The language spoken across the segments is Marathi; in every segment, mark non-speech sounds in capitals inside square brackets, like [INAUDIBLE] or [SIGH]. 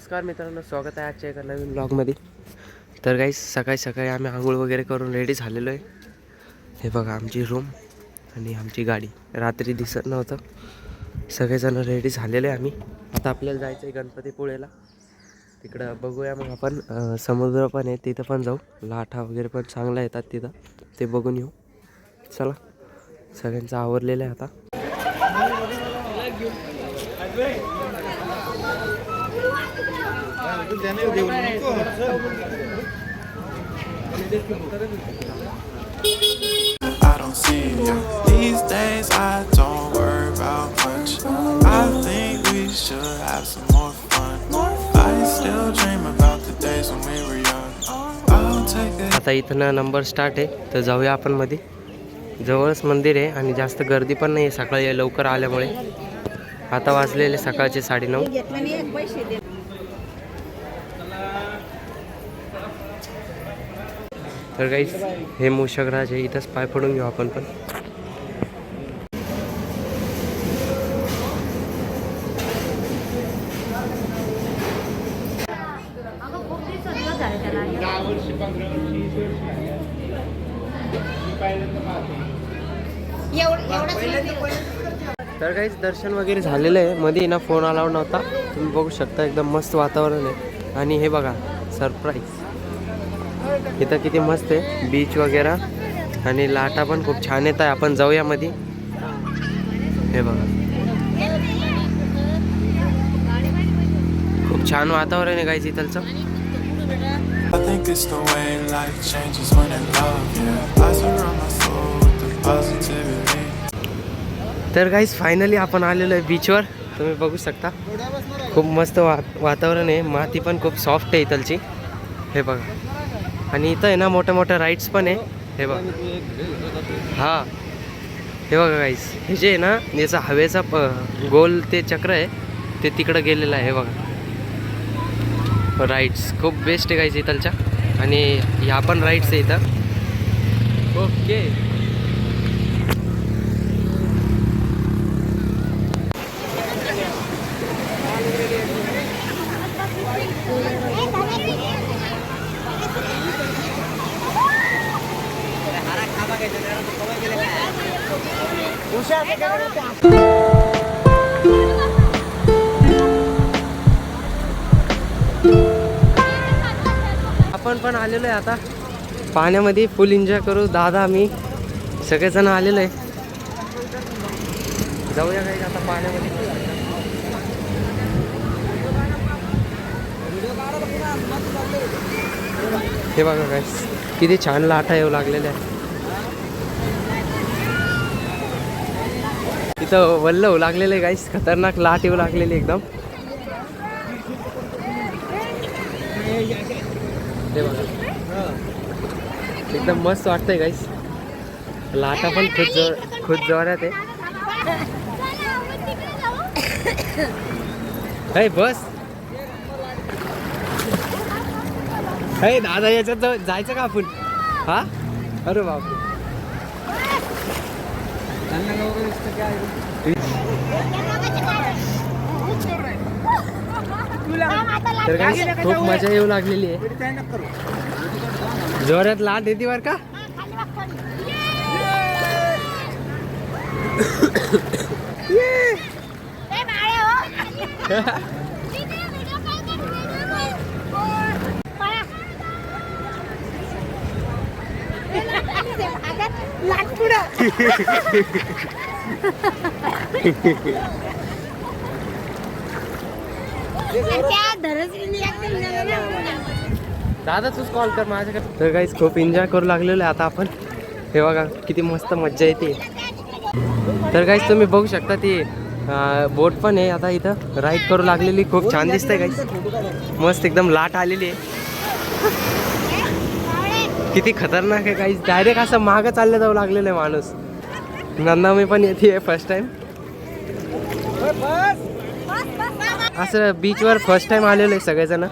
नमस्कार मित्रांनो स्वागत आहे आजच्या एका नवीन ब्लॉगमध्ये तर काही सकाळी सकाळी आम्ही आंघोळ वगैरे करून रेडी झालेलो आहे. हे बघा आमची रूम आणि आमची गाडी. रात्री दिसत नव्हतं. सगळेजण रेडी झालेले आहे आम्ही. आता आपल्याला जायचं आहे गणपतीपुळेला. तिकडं बघूया मग आपण. समुद्र पण आहे तिथं पण जाऊ. लाटा वगैरे पण चांगला येतात तिथं. ते बघून येऊ. चला. सगळ्यांचं आवरलेलं आहे आता. I don't see you. These days I don't worry about much. I think we should have some more fun. I still dream about the days when we were young. I'll take it. आता इथनं नंबर स्टार्ट आहे तर जाऊया आपण मध्ये जवळच मंदिर आहे आणि जास्त गर्दी पण नाही आहे सकाळी लवकर आल्यामुळे आता वाजलेले सकाळचे साडेनऊ तर काही हे मूषकराज आहे इथंच पाय पडून घेऊ आपण पण. तर काहीच दर्शन वगैरे झालेलं आहे. मध्ये ना फोन अलाउड नव्हता. तुम्ही बघू शकता एकदम मस्त वातावरण आहे. आणि हे बघा सरप्राईज इथं किती मस्त आहे. बीच वगैरे. आणि लाटा पण खूप छान येत आहे. आपण जाऊया मध्ये हे बघा. खूप छान वातावरण आहे काहीच इथलचं. तर काहीच फायनली आपण आलेलो आहे बीचवर तुम्ही बघू शकता. खूप मस्त वा वातावरण आहे. माती पण खूप सॉफ्ट आहे इथलची. हे बघा. आणि इथं आहे ना मोठ्या मोठ्या राईड्स पण आहे. हे बघा. हां. हे बघा गाईस हे जे आहे ना याचा हवेचा प गोल ते चक्र आहे ते तिकडं गेलेलं आहे हे बघा. राईड्स खूप बेस्ट आहे गाईस इथलच्या. आणि ह्या पण राईड्स आहे इथं. ओके आपण पण आलेलो आहे आता. पाण्यामध्ये फुल एन्जॉय करू. दादा मी सगळेजण आलेलो आहे. जाऊया काही आता पाण्यामध्ये. हे बघा काय किती छान लाटा येऊ लागलेल्या आहे इथं वल्ल होऊ गाईस खतरनाक लाट येऊ लागलेली एकदम. हे बघा. एकदम मस्त वाटतंय गाईस लाटा पण खूप जवळ खूप जोरात आहे. बस. हे दादा याच्यात जायचं का आपण? हा? अरे बापरे. तर काय खूप मजा येऊ लागलेली आहे. जोरात लाट येते बर का? [LAUGHS] दादा तूच कॉल कर माझ्याकडे. तर काहीच खूप एन्जॉय करू लागलेलो आहे आता आपण. हे बघा किती मस्त मज्जा येते. तर काहीच तुम्ही बघू शकता ती बोट पण आहे आता इथं. राईड करू लागलेली. खूप छान दिसतंय काहीच मस्त एकदम लाट आलेली आहे. किती खतरनाक आहे काही डायरेक्ट असं मागं चाललं जाऊ लागलेलं आहे माणूस. नंदा मी पण येते फर्स्ट टाइम असं बीचवर फर्स्ट टाइम आलेलो आहे सगळेजण.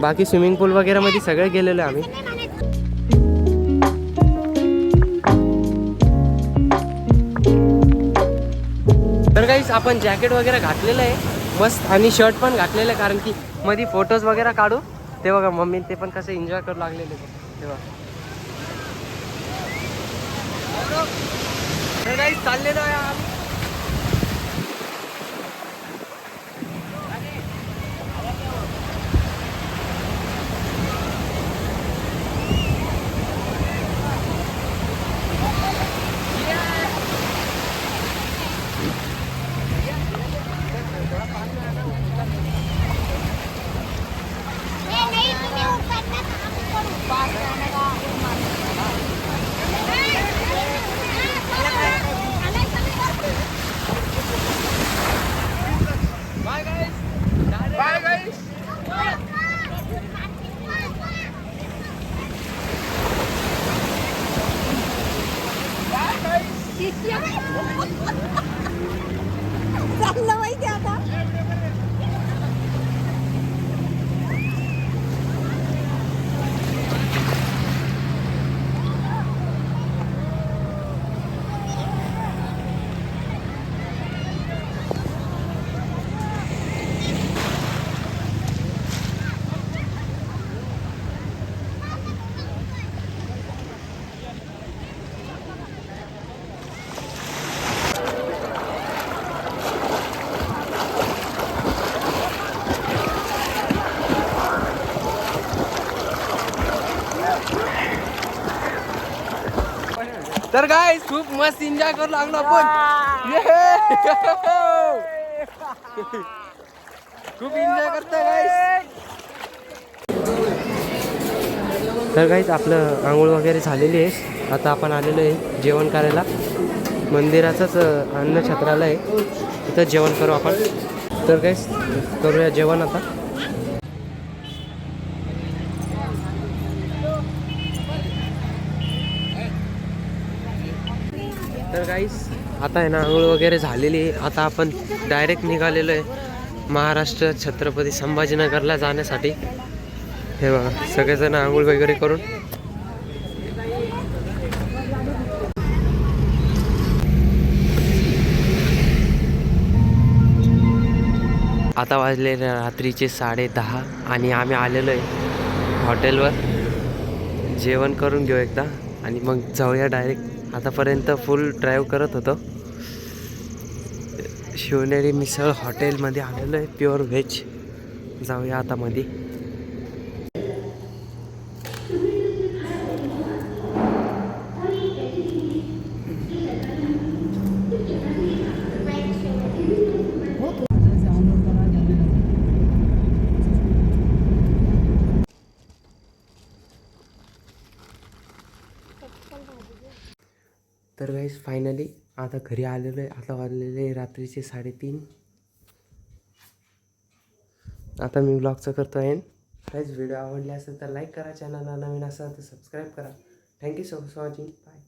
बाकी स्विमिंग पूल वगैरे मध्ये सगळे गेलेलो आहे आम्ही. तर काहीच आपण जॅकेट वगैरे घातलेलं आहे. मस्त. आणि शर्ट पण घातलेलं आहे कारण की मध्ये फोटोज वगैरे काढू. ते बघा मम्मी ते पण कसं एन्जॉय करू लागलेले. तेव्हा तर काही चाललेलो आहे आम्ही. तर काय खूप मस्त एन्जॉय करू लागलो आपण! खूप एन्जॉय करतोय गाईस तर काहीच आपलं आंघोळ वगैरे झालेली आहे. आता आपण आलेलो आहे जेवण करायला. मंदिराचंच अं, अन्नछत्रालय आहे. तिथं जेवण करू आपण. तर काहीच करूया जेवण आता. तर काहीच आता आहे ना आंघोळ वगैरे झालेली आहे. आता आपण डायरेक्ट निघालेलो आहे महाराष्ट्र छत्रपती संभाजीनगरला जाण्यासाठी. हे बघा सगळेजण आंघोळ वगैरे करून. आता वाजले रात्रीचे साडे दहा आणि आम्ही आलेलो आहे हॉटेलवर. जेवण करून घेऊ एकदा आणि मग जाऊया डायरेक्ट आतापर्यंत फुल ड्राईव्ह करत होतो. शिवनेरी मिसळ हॉटेलमध्ये आलेलो आहे प्युअर व्हेज जाऊया आता मध्ये तर गाईस फायनली आता घरी आलेलो आहे आता वाजलेले आहे रात्रीचे साडेतीन. आता मी ब्लॉगचं करतो आहे काहीच व्हिडिओ आवडले असेल तर लाईक करा चॅनलला नवीन असेल तर सबस्क्राईब करा. Thank you so much watching bye